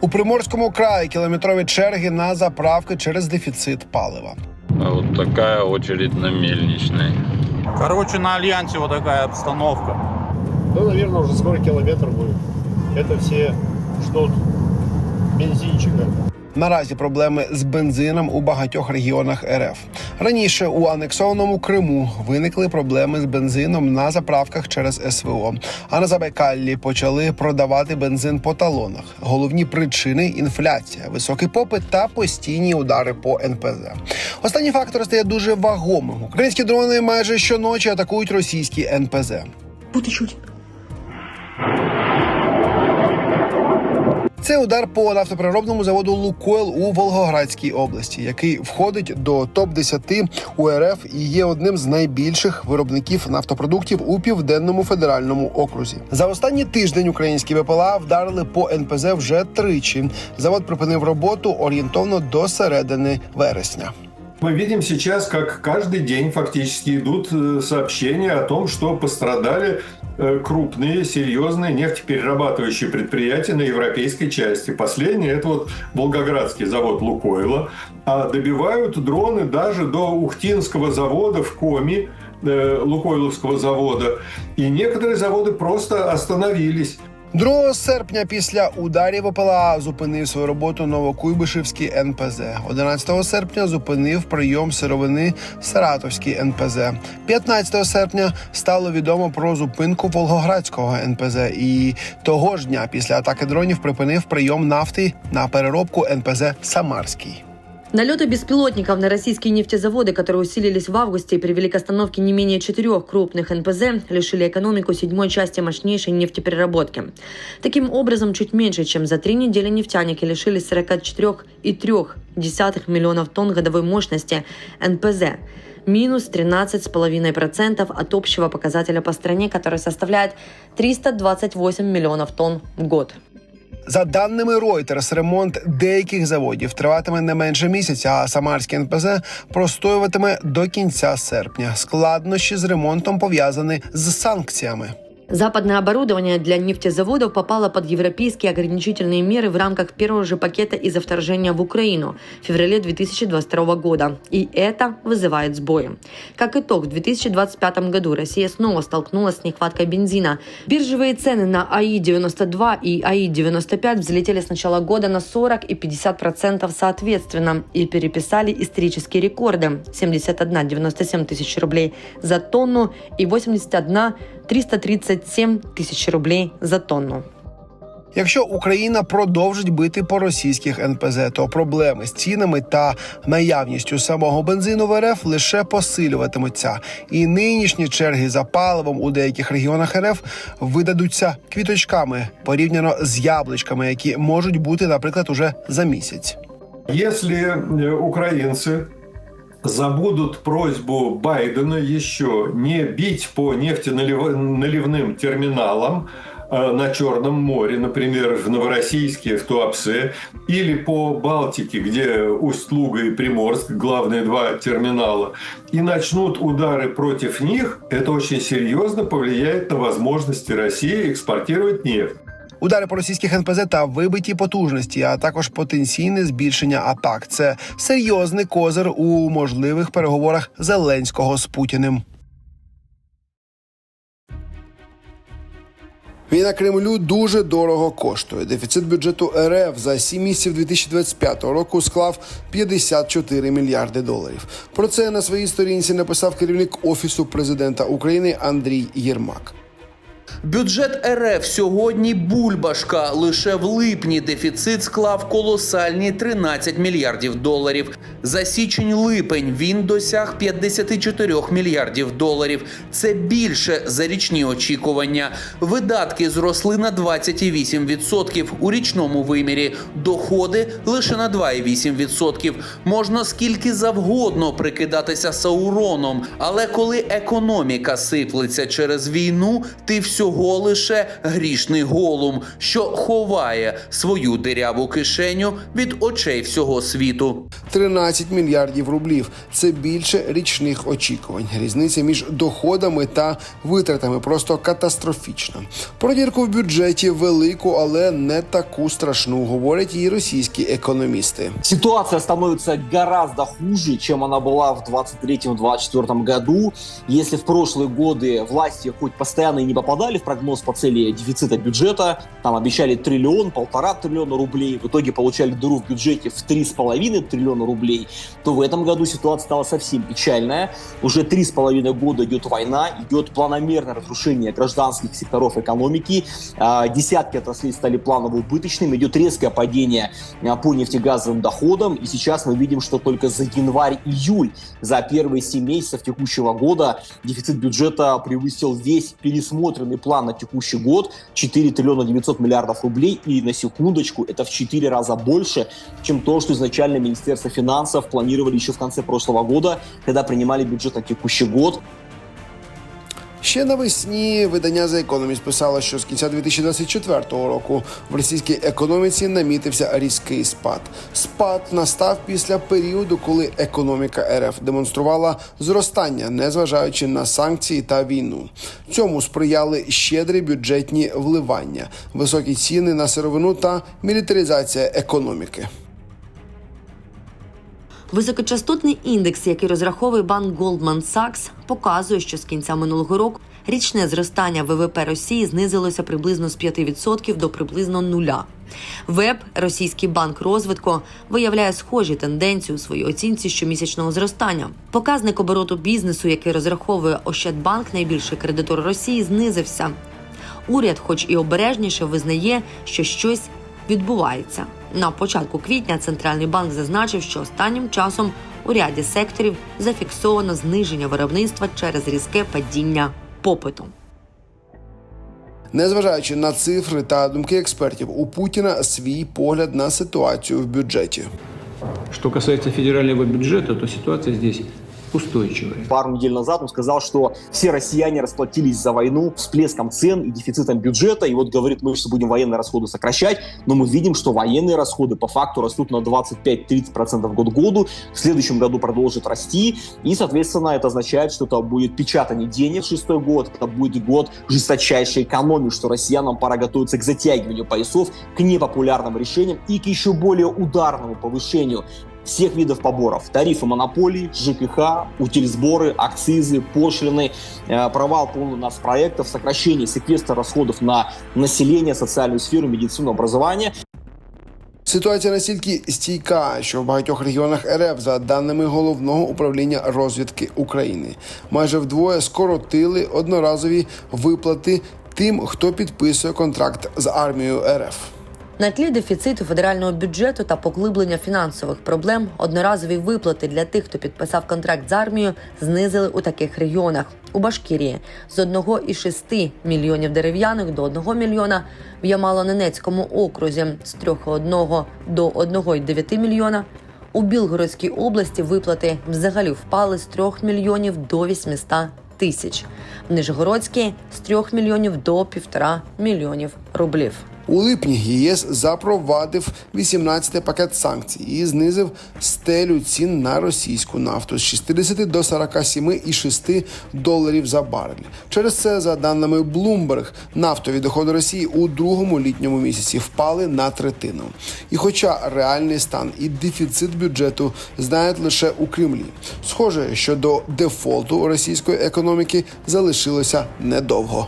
У Приморському краї кілометрові черги на заправки через дефіцит палива. А вот такая очередь на мельничной. Короче, на Альянсе вот такая обстановка. Ну, наверное, уже скоро километр будет. Это все ждут бензинчика. Наразі проблеми з бензином у багатьох регіонах РФ. Раніше у анексованому Криму виникли проблеми з бензином на заправках через СВО. А на Забайкаллі почали продавати бензин по талонах. Головні причини інфляція, високий попит та постійні удари по НПЗ. Останній фактор стає дуже вагомим. Українські дрони майже щоночі атакують російські НПЗ. Це удар по нафтопереробному заводу Лукойл у Волгоградській області, який входить до топ 10 УРФ і є одним з найбільших виробників нафтопродуктів у південному федеральному окрузі. За останній тиждень українські ВПЛА вдарили по НПЗ вже тричі. Завод припинив роботу орієнтовно до середини вересня. Мы видим сейчас, как каждый день фактически идут э, сообщения о том, что пострадали э, крупные, серьезные нефтеперерабатывающие предприятия на европейской части. Последнее – это вот Волгоградский завод «Лукойла». А добивают дроны даже до Ухтинского завода в Коми, э, Лукойловского завода. И некоторые заводы просто остановились. 2 серпня після ударів ОПЛА зупинив свою роботу Новокуйбишевський НПЗ. 11 серпня зупинив прийом сировини Саратовський НПЗ. 15 серпня стало відомо про зупинку Волгоградського НПЗ. І того ж дня після атаки дронів припинив прийом нафти на переробку НПЗ Самарський. Налеты беспилотников на российские нефтезаводы, которые усилились в августе и привели к остановке не менее четырех крупных НПЗ, лишили экономику седьмой части мощнейшей нефтепереработки. Таким образом, чуть меньше, чем за три недели нефтяники лишились 44,3 миллионов тонн годовой мощности НПЗ, минус 13,5% от общего показателя по стране, который составляет 328 миллионов тонн в год. За даними Reuters, ремонт деяких заводів триватиме не менше місяця, а Самарський НПЗ простоюватиме до кінця серпня. Складнощі з ремонтом пов'язані з санкціями. Западное оборудование для нефтезаводов попало под европейские ограничительные меры в рамках первого же пакета из-за вторжения в Украину в феврале 2022 года. И это вызывает сбои. Как итог, в 2025 году Россия снова столкнулась с нехваткой бензина. Биржевые цены на АИ-92 и АИ-95 взлетели с начала года на 40 и 50% соответственно и переписали исторические рекорды – 71-97 тысяч рублей за тонну и 81 337 тисяч рублей за тонну. Якщо Україна продовжить бити по російських НПЗ, то проблеми з цінами та наявністю самого бензину в РФ лише посилюватимуться, і нинішні черги за паливом у деяких регіонах РФ видадуться квіточками порівняно з яблучками, які можуть бути, наприклад, уже за місяць. Если э, украинцы забудут просьбу Байдена еще не бить по нефтеналивным терминалам э, на Черном море, например, в Новороссийске, в Туапсе, или по Балтике, где Усть-Луга и Приморск, главные два терминала, и начнут удары против них, это очень серьезно повлияет на возможности России экспортировать нефть. Удари по російських НПЗ та вибиті потужності, а також потенційне збільшення атак. Це серйозний козир у можливих переговорах Зеленського з Путіним. Війна Кремлю дуже дорого коштує. Дефіцит бюджету РФ за 7 місяців 2025 року склав 54 мільярди доларів. Про це на своїй сторінці написав керівник офісу президента України Андрій Єрмак. Бюджет РФ сьогодні бульбашка. Лише в липні дефіцит склав колосальні 13 мільярдів доларів. За січень-липень він досяг 54 мільярдів доларів. Це більше за річні очікування. Видатки зросли на 28% у річному вимірі. Доходи лише на 2,8%. Можна скільки завгодно прикидатися Сауроном, але коли економіка сиплеться через війну, ти всього лише грішний голум, що ховає свою диряву кишеню від очей всього світу. 13 13 мільярдів рублів. Це більше річних очікувань. Різниця між доходами та витратами просто катастрофічна. Про дірку в бюджеті велику, але не таку страшну, говорять і російські економісти. Ситуация становится гораздо хуже, чем она была в 23-24 году. Если в прошлые годы власти хоть постоянно и не попадали в прогноз по цели дефицита бюджета, там обещали триллион, полтора триллиона рублей, в итоге получали дыру в бюджете в 3,5 триллиона рублей, То в этом году ситуация стала совсем печальная. Уже три с половиной года идет война, идет планомерное разрушение гражданских секторов экономики, А, десятки отраслей стали планово убыточными, идет резкое падение а, по нефтегазовым доходам, и сейчас мы видим, что только за январь-июль, за первые 7 месяцев текущего года дефицит бюджета превысил весь пересмотренный план на текущий год. 4 триллиона 900 миллиардов рублей, и на секундочку это в 4 раза больше, чем то, что изначально Министерство финансов планировали еще в конце прошлого года, когда принимали бюджет на текущий год. Ще навесні видання The Economist писало, що з кінця 2024 року в російській економіці намітився різкий спад. Спад настав після періоду, коли економіка РФ демонструвала зростання, незважаючи на санкції та війну. Цьому сприяли щедрі бюджетні вливання, високі ціни на сировину та мілітаризація економіки. Високочастотний індекс, який розраховує банк Goldman Sachs, показує, що з кінця минулого року річне зростання ВВП Росії знизилося приблизно з 5% до приблизно нуля. ВЕБ, російський банк розвитку, виявляє схожі тенденції у своїй оцінці щомісячного зростання. Показник обороту бізнесу, який розраховує Ощадбанк, найбільший кредитор Росії, знизився. Уряд, хоч і обережніше, визнає, що щось відбувається. На початку квітня центральний банк зазначив, що останнім часом у ряді секторів зафіксовано зниження виробництва через різке падіння попиту. Незважаючи на цифри та думки експертів, у Путіна свій погляд на ситуацію в бюджеті. Что касается федерального бюджета, то ситуация здесь устойчивая. Пару недель назад он сказал, что все россияне расплатились за войну всплеском цен и дефицитом бюджета. И вот говорит, мы сейчас будем военные расходы сокращать, но мы видим, что военные расходы по факту растут на 25-30% год к году. В следующем году продолжат расти. И, соответственно, это означает, что это будет печатание денег шестой год. Это будет год жесточайшей экономии, что россиянам пора готовиться к затягиванию поясов, к непопулярным решениям и к еще более ударному повышению всех видов поборов. Тарифы монополий, ЖКХ, утильсборы, акцизы, пошлины, э, провал полный нас проектов, сокращение секвестра расходов на население, социальную сферу, медицину, образование. Ситуація настільки стійка, що в багатьох регіонах РФ, за даними головного управління розвідки України, майже вдвоє скоротили одноразові виплати тим, хто підписує контракт з армією РФ. На тлі дефіциту федерального бюджету та поглиблення фінансових проблем одноразові виплати для тих, хто підписав контракт з армією, знизили у таких регіонах. У Башкірії з 1,6 мільйонів дерев'яних до 1 мільйона, в Ямало-Ненецькому окрузі з 3,1 до 1,9 мільйона. У Білгородській області виплати взагалі впали з 3 мільйонів до 800 тисяч. В Нижегородській з 3 мільйонів до 1,5 мільйонів рублів. У липні ЄС запровадив 18-й пакет санкцій і знизив стелю цін на російську нафту з 60 до 47,6 доларів за барель. Через це, за даними Bloomberg, нафтові доходи Росії у другому літньому місяці впали на третину. І хоча реальний стан і дефіцит бюджету знають лише у Кремлі, схоже, що до дефолту російської економіки залишилося недовго.